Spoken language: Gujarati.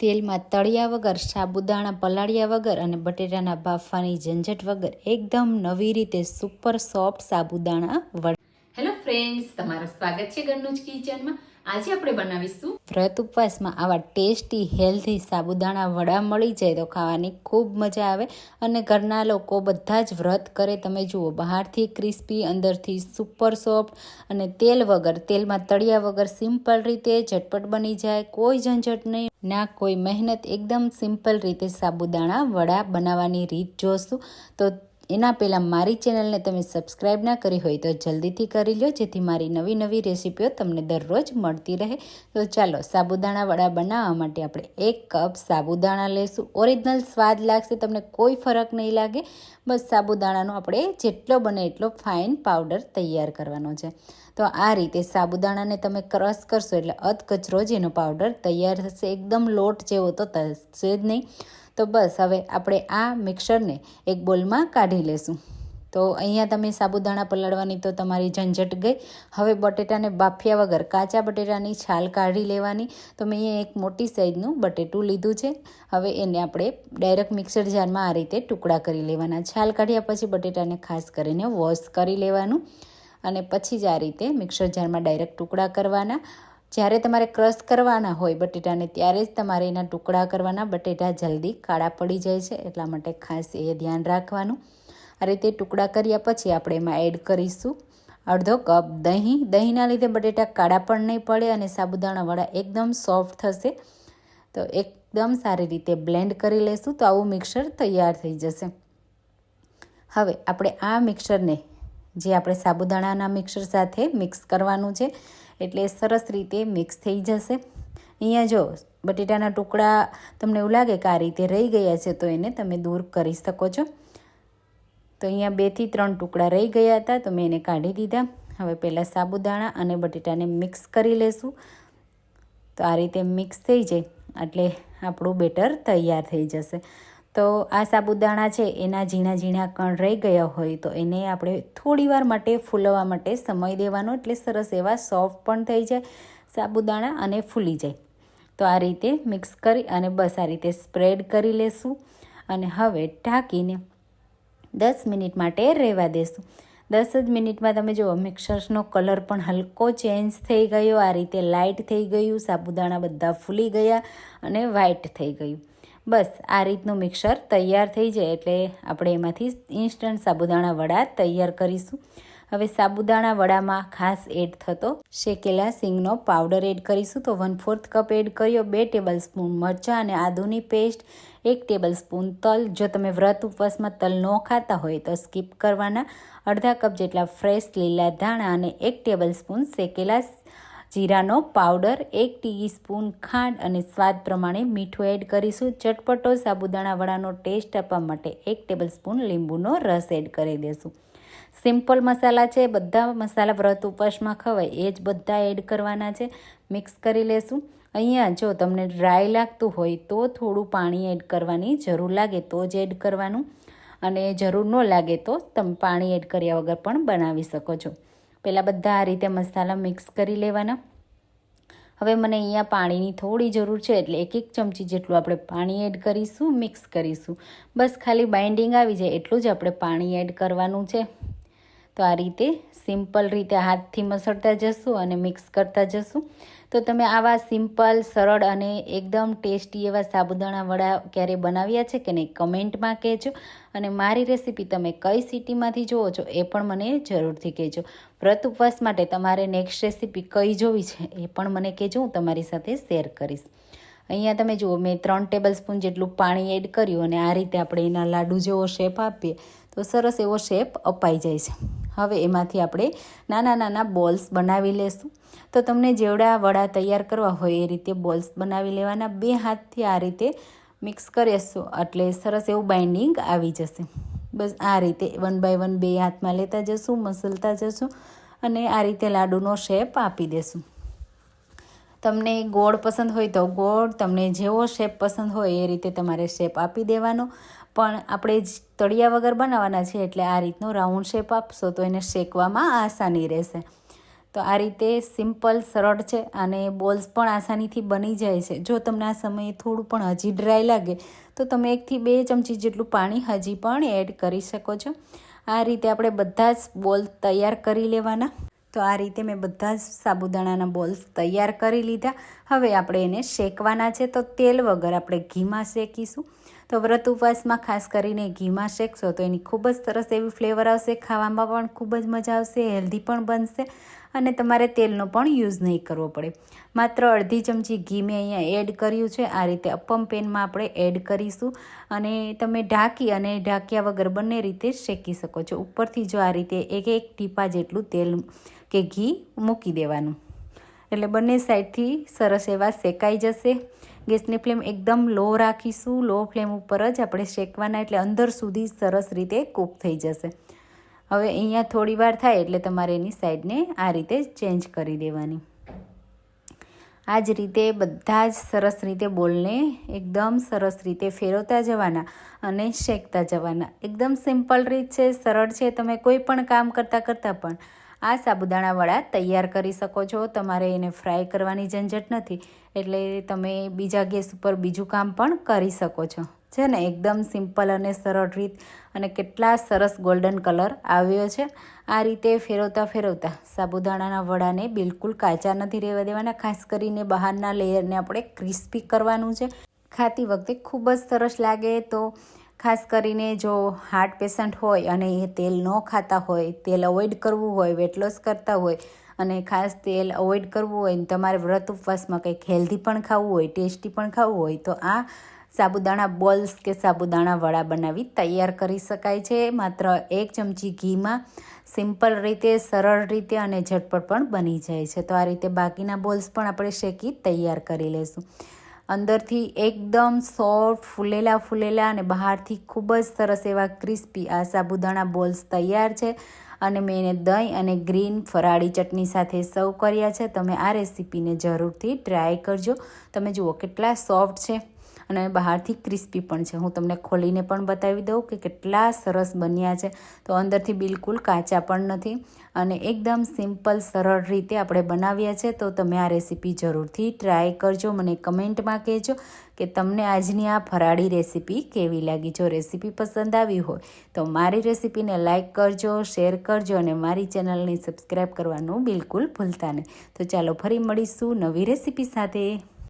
તેલમાં તળિયા વગર, સાબુદાણા પલાળ્યા વગર અને બટેટાના બાફવાની ઝંઝટ વગર એકદમ નવી રીતે સુપર સોફ્ટ સાબુદાણા વડા હેલો ફ્રેન્ડ્સ તમારું સ્વાગત છે ઘરનું જ કિચનમાં. આજે આપણે બનાવીશું વ્રત ઉપવાસમાં આવા ટેસ્ટી, હેલ્ધી સાબુદાણા વડા મળી જાય તો ખાવાની ખૂબ મજા આવે અને ઘરના લોકો બધા જ વ્રત કરે. તમે જુઓ, બહારથી ક્રિસ્પી, અંદરથી સુપર સોફ્ટ અને તેલ વગર, તેલમાં તળિયા વગર સિમ્પલ રીતે ઝટપટ બની જાય. કોઈ ઝંઝટ નહીં, ના કોઈ મહેનત. એકદમ સિમ્પલ રીતે સાબુદાણા વડા બનાવવાની રીત જોશું. તો એના પહેલાં મારી ચેનલને તમે સબસ્ક્રાઈબ ના કરી હોય તો જલ્દીથી કરી લો, જેથી મારી નવી નવી રેસીપીઓ તમને દરરોજ મળતી રહે. તો ચાલો સાબુદાણા વડા બનાવવા માટે આપણે એક કપ સાબુદાણા લેશું. ઓરિજિનલ સ્વાદ લાગશે, તમને કોઈ ફરક નહીં લાગે. બસ સાબુદાણાનો આપણે જેટલો બને એટલો ફાઇન પાવડર તૈયાર કરવાનો છે. તો આ રીતે સાબુદાણાને તમે ક્રશ કરશો એટલે અધકચરો જ એનો પાવડર તૈયાર થશે. એકદમ લોટ જેવો તો થશે જ નહીં. તો બસ, હવે આપણે આ મિક્સરને એક બોલમાં કાઢી લેશું. તો અહીંયા તમે સાબુદાણા પલાળવાની તો તમારી ઝંઝટ ગઈ. હવે બટેટાને બાફ્યા વગર કાચા બટેટાની છાલ કાઢી લેવાની. તો મેં અહીંયા એક મોટી સાઈઝનું બટેટું લીધું છે. હવે એને આપણે ડાયરેક્ટ મિક્સર જારમાં આ રીતે ટુકડા કરી લેવાના. છાલ કાઢ્યા પછી બટેટાને ખાસ કરીને વોશ કરી લેવાનું. અને પછી જ આ રીતે મિક્સર જારમાં ડાયરેક્ટ ટુકડા કરવાના. જ્યારે તમારે ક્રશ કરવાના હોય બટેટાને, ત્યારે જ તમારે એના ટુકડા કરવાના. બટેટા જલ્દી કાળા પડી જાય છે, એટલા માટે ખાસ એ ધ્યાન રાખવાનું. આ રીતે ટુકડા કર્યા પછી આપણે એમાં એડ કરીશું અડધો કપ દહીં. દહીંના લીધે બટેટા કાળા પણ નહીં પડે અને સાબુદાણાવાળા એકદમ સોફ્ટ થશે. તો એકદમ સારી રીતે બ્લેન્ડ કરી લેશું તો આવું મિક્સર તૈયાર થઈ જશે. હવે આપણે આ મિક્સરને, જે આપણે સાબુદાણાના મિક્સર સાથે મિક્સ કરવાનું છે એટલે સરસ રીતે મિક્સ થઈ જશે. અહીંયા જો બટેટાના ટુકડા તમને એવું લાગે કે આ રીતે રહી ગયા છે, તો એને તમે દૂર કરી શકો છો. તો અહીંયા બેથી ત્રણ ટુકડા રહી ગયા હતા, તો મેં એને કાઢી દીધા. હવે પહેલાં સાબુદાણા અને બટેટાને મિક્સ કરી લેશું. તો આ રીતે મિક્સ થઈ જાય, એટલે આપણું બેટર તૈયાર થઈ જશે. તો આ સાબુદાણા છે, એના ઝીણા ઝીણા કણ રહી ગયા હોય તો એને આપણે થોડીવાર માટે ફૂલવા માટે સમય દેવાનો, એટલે સરસ એવા સોફ્ટ પણ થઈ જાય સાબુદાણા અને ફૂલી જાય. તો આ રીતે મિક્સ કરી અને બસ આ રીતે સ્પ્રેડ કરી લેશું અને હવે ઢાંકીને દસ મિનિટ માટે રહેવા દેશું. દસ જ મિનિટમાં તમે જુઓ, મિક્સર્સનો કલર પણ હલકો ચેન્જ થઈ ગયો, આ રીતે લાઇટ થઈ ગયું, સાબુદાણા બધા ફૂલી ગયા અને વ્હાઇટ થઈ ગયું. બસ, આ રીતનું મિક્સર તૈયાર થઈ જાય એટલે આપણે એમાંથી ઇન્સ્ટન્ટ સાબુદાણા વડા તૈયાર કરીશું. હવે સાબુદાણા વડામાં ખાસ એડ થતો શેકેલા સિંગનો પાવડર એડ કરીશું. તો વન ફોર્થ કપ એડ કર્યો, બે ટેબલ સ્પૂન મરચાં અને આદુની પેસ્ટ, એક ટેબલ સ્પૂન તલ. જો તમે વ્રત ઉપવાસમાં તલ ન ખાતા હોય તો સ્કીપ કરવાના. અડધા કપ જેટલા ફ્રેશ લીલા ધાણા અને એક ટેબલ સ્પૂન શેકેલા જીરાનો પાવડર, એક ટીસ્પૂન ખાંડ અને સ્વાદ પ્રમાણે મીઠું એડ કરીશું. ચટપટો સાબુદાણા વડાનો ટેસ્ટ આપવા માટે એક ટેબલ સ્પૂન લીંબુનો રસ એડ કરી દેશું. સિમ્પલ મસાલા છે, બધા મસાલા વ્રત ઉપવાસમાં ખવાય, એ જ બધા એડ કરવાના છે. મિક્સ કરી લેશું. અહીંયા જો તમને ડ્રાય લાગતું હોય તો થોડું પાણી એડ કરવાની જરૂર લાગે તો જ એડ કરવાનું. અને જરૂર ન લાગે તો તમે પાણી એડ કર્યા વગર પણ બનાવી શકો છો. પહેલાં બધા આ રીતે મસાલા મિક્સ કરી લેવાના. હવે મને અહીંયા પાણીની થોડી જરૂર છે, એટલે એક એક ચમચી જેટલું આપણે પાણી એડ કરીશું મિક્સ કરીશું. બસ ખાલી બાઇન્ડિંગ આવી જાય, એટલું જ આપણે પાણી એડ કરવાનું છે. તો આ રીતે સિમ્પલ રીતે હાથથી મસળતા જશું અને મિક્સ કરતા જશું. તો તમે આવા સિમ્પલ, સરળ અને એકદમ ટેસ્ટી એવા સાબુદાણા વડા ક્યારે બનાવ્યા છે કે નહીં કમેન્ટમાં કહેજો. અને મારી રેસીપી તમે કઈ સિટીમાંથી જુઓ છો એ પણ મને જરૂરથી કહેજો. વ્રત ઉપવાસ માટે તમારે નેક્સ્ટ રેસીપી કઈ જોવી છે એ પણ મને કહેજો, હું તમારી સાથે શેર કરીશ. અહીંયા તમે જુઓ, મેં ત્રણ ટેબલ સ્પૂન જેટલું પાણી એડ કર્યું અને આ રીતે આપણે એના લાડુ જેવો શેપ આપીએ તો સરસ એવો શેપ અપાઈ જાય છે. હવે એમાંથી આપણે નાના નાના બોલ્સ બનાવી લેશું. તો તમને જેવડા વડા તૈયાર કરવા હોય એ રીતે બોલ્સ બનાવી લેવાના. બે હાથથી આ રીતે મિક્સ કરીશું એટલે સરસ એવું બાઇન્ડિંગ આવી જશે. બસ આ રીતે વન બાય વન બે હાથમાં લેતા જશું, મસલતા જશું અને આ રીતે લાડુનો શેપ આપી દેશું. તમને ગોળ પસંદ હોય તો ગોળ, તમને જેવો શેપ પસંદ હોય એ રીતે તમારે શેપ આપી દેવાનો. પણ આપણે તળિયા વગર બનાવવાના છે એટલે આ રીતનો રાઉન્ડ શેપ આપશો તો એને શેકવામાં આસાની રહેશે. તો આ રીતે સિમ્પલ સરળ છે અને બોલ્સ પણ આસાનીથી બની જાય છે. જો તમને આ સમયે થોડું પણ હજી ડ્રાય લાગે, તો તમે એકથી બે ચમચી જેટલું પાણી હજી પણ એડ કરી શકો છો. આ રીતે આપણે બધા જ બોલ તૈયાર કરી લેવાના. તો આ રીતે મેં બધા જ સાબુદાણાના બોલ્સ તૈયાર કરી લીધા. હવે આપણે એને શેકવાના છે તો તેલ વગર આપણે ઘીમાં શેકીશું. તો વ્રત ઉપવાસમાં ખાસ કરીને ઘીમાં શેકશો તો એની ખૂબ જ સરસ એવી ફ્લેવર આવશે, ખાવામાં પણ ખૂબ જ મજા આવશે, હેલ્ધી પણ બનશે અને તમારે તેલનો પણ યુઝ નહીં કરવો પડે. માત્ર અડધી ચમચી ઘી મેં અહીંયા એડ કર્યું છે. આ રીતે અપમ પેનમાં આપણે એડ કરીશું અને તમે ઢાંકી અને ઢાંક્યા વગર બંને રીતે શેકી શકો છો. ઉપરથી જો આ રીતે એક એક ટીપા જેટલું તેલ કે ઘી મૂકી દેવાનું. એટલે બંને સાઈડથી સરસ એવા શેકાઈ જશે. ગેસની ફ્લેમ એકદમ લો રાખીશું. લો ફ્લેમ ઉપર જ આપણે શેકવાના એટલે અંદર સુધી સરસ રીતે કૂક થઈ જશે. હવે અહીંયા થોડી વાર થાય એટલે તમારે એની સાઈડને આ રીતે ચેન્જ કરી દેવાની. આ જ રીતે બધા જ સરસ રીતે બોલને એકદમ સરસ રીતે ફેરવતા જવાના અને શેકતા જવાના. એકદમ સિમ્પલ રીત છે, સરળ છે, તમે કોઈ પણ કામ કરતાં કરતાં પણ આ સાબુદાણા વડા તૈયાર કરી શકો છો. તમારે એને ફ્રાય કરવાની ઝંઝટ નથી. એટલે તમે બીજા ગેસ ઉપર બીજું કામ પણ કરી શકો છો. છે ને? એકદમ સિમ્પલ અને સરળ રીત અને કેટલા સરસ ગોલ્ડન કલર આવ્યો છે. આ રીતે ફેરવતા ફેરવતા સાબુદાણાના વડાને બિલકુલ કાચા નથી રહેવા દેવાના. ખાસ કરીને બહારના લેયરને આપણે ક્રિસ્પી કરવાનું છે. ખાતી વખતે ખૂબ જ સરસ લાગે તો ખાસ કરીને જો હાર્ટ પેશન્ટ હોય અને એ તેલ ન ખાતા હોય, તેલ અવોઇડ કરવું હોય વેટ લોસ કરતા હોય અને ખાસ તેલ અવોઇડ કરવું હોય ને તમારે વ્રત ઉપવાસમાં કંઈક હેલ્ધી પણ ખાવું હોય ટેસ્ટી પણ ખાવું હોય, તો આ સાબુદાણા બોલ્સ કે સાબુદાણા વડા બનાવી તૈયાર કરી શકાય છે. માત્ર એક ચમચી ઘીમાં સિમ્પલ રીતે, સરળ રીતે અને ઝટપટ પણ બની જાય છે. તો આ રીતે બાકીના બોલ્સ પણ આપણે શેકી તૈયાર કરી લઈશું અંદરથી એકદમ સોફ્ટ, ફૂલેલા ફૂલેલા અને બહારથી ખૂબ જ સરસ એવા ક્રિસ્પી આ સાબુદાણા બોલ્સ તૈયાર છે. અને મેં એને દહીં અને ગ્રીન ફરાળી ચટણી સાથે સર્વ કર્યા છે. તમે આ રેસીપીને જરૂરથી ટ્રાય કરજો. તમે જુઓ કેટલા સોફ્ટ છે. અને બહારથી ક્રિસ્પી પણ છે. હું તમને ખોલીને પણ બતાવી દઉં કે કેટલા સરસ બન્યા છે. તો અંદરથી બિલકુલ કાચા પણ નથી અને એકદમ સિમ્પલ, સરળ રીતે આપણે બનાવ્યા છે. તો તમે આ રેસીપી જરૂરથી ટ્રાય કરજો. મને કમેન્ટમાં કહેજો કે તમને આજની આ ફરાળી રેસીપી કેવી લાગી. જો રેસીપી પસંદ આવી હોય તો મારી રેસીપીને લાઇક કરજો, શેર કરજો અને મારી ચેનલને સબસ્ક્રાઈબ કરવાનું બિલકુલ ભૂલતા નહીં. તો ચાલો ફરી મળીશું નવી રેસીપી સાથે.